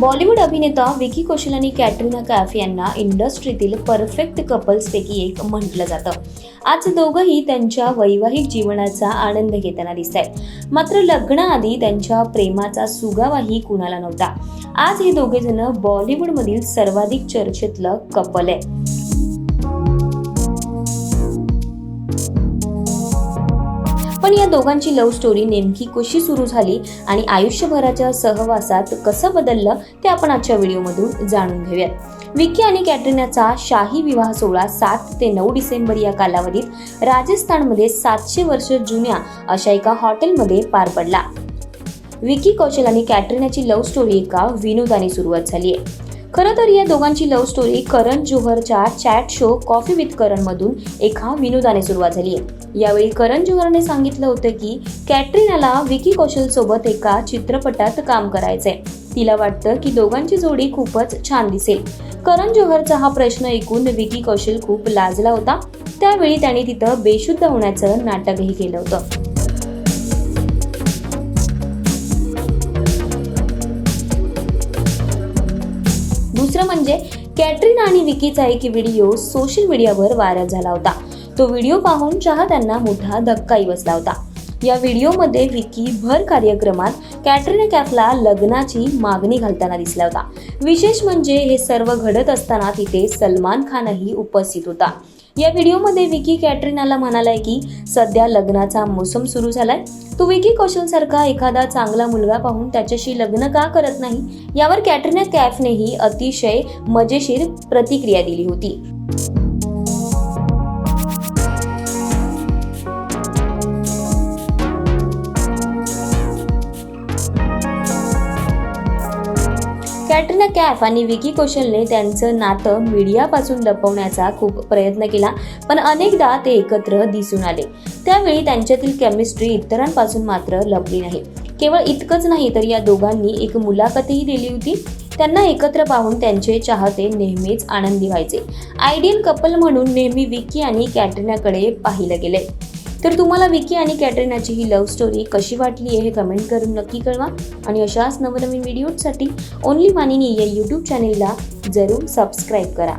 बॉलिवूड अभिनेता विकी कौशल आणि कॅटरिना कैफ यांना इंडस्ट्रीतील परफेक्ट कपल्सपैकी एक म्हटलं जातं. आज दोघंही त्यांच्या वैवाहिक जीवनाचा आनंद घेताना दिसत आहेत मात्र लग्नाआधी त्यांच्या प्रेमाचा सुगावाही कुणाला नव्हता. आज हे दोघेजण बॉलिवूडमधील सर्वाधिक चर्चेतलं कपल आहे पण या दोघांची लव्ह स्टोरी नेमकी कशी सुरू झाली आणि आयुष्यभराच्या सहवासात कसं बदललं ते आपण आजच्या व्हिडिओमधून जाणून घेऊयात. विकी आणि कॅटरिनाचा शाही विवाह सोहळा सात ते नऊ डिसेंबर या कालावधीत राजस्थानमध्ये सातशे वर्ष जुन्या अशा एका हॉटेलमध्ये पार पडला. विकी कौशल आणि कॅटरिनाची लव्ह स्टोरी एका विनोदाने सुरुवात झाली आहे खरं तर या दोघांची love story Karan जोहरच्या chat show coffee with Karan मधून एका विनोदाने सुरुवात झाली आहे. यावेळी करण जोहरने सांगितलं होतं की कॅटरिनाला विकी कौशल सोबत एका चित्रपटात काम करायचंय. तिला वाटतं की दोघांची जोडी खूपच छान दिसेल. करण जोहरचा हा प्रश्न ऐकून विकी कौशल खूप लाजला होता. त्यावेळी त्याने तिथं बेशुद्ध होण्याचं नाटकही केलं होतं. म्हणजे कॅटरीन आणि विकीचा एक व्हिडिओ सोशल मीडियावर व्हायरल झाला होता. तो व्हिडिओ पाहून चाहत्यांना मोठा धक्काही बसला होता. या व्हिडिओमध्ये विकी भर कार्यक्रमात कॅटरीना कॅफला लग्नाची मागणी घालताना दिसला होता. विशेष म्हणजे हे सर्व घडत असताना तिथे सलमान खानही उपस्थित होता. या व्हिडिओमध्ये विकी कॅटरिनाला म्हणालाय की सध्या लग्नाचा मोसम सुरू झालाय. तू विकी कौशल सारखा एखादा चांगला मुलगा पाहून त्याच्याशी लग्न का करत नाही? यावर कॅटरिना कॅफनेही अतिशय मजेशीर प्रतिक्रिया दिली होती. कॅटरीना कॅफ आणि विकी कौशलने त्यांचं नातं मीडियापासून लपवण्याचा खूप प्रयत्न केला पण अनेकदा ते एकत्र दिसून आले. त्यावेळी त्यांच्यातील केमिस्ट्री इतरांपासून मात्र लपली नाही. केवळ इतकंच नाही तर या दोघांनी एक मुलाखतही दिली होती. त्यांना एकत्र पाहून त्यांचे चाहते नेहमीच आनंदी व्हायचे. आयडियल कपल म्हणून नेहमी विकी आणि कॅटरीनाकडे पाहिलं गेले तर तुम्हाला विकी आणि कॅटरिनाची ही लव्ह स्टोरी कशी वाटली आहे हे कमेंट करून नक्की कळवा. आणि अशाच नवनवीन व्हिडिओसाठी ओनली मानिनी या यूट्यूब चॅनेलला जरूर सबस्क्राईब करा.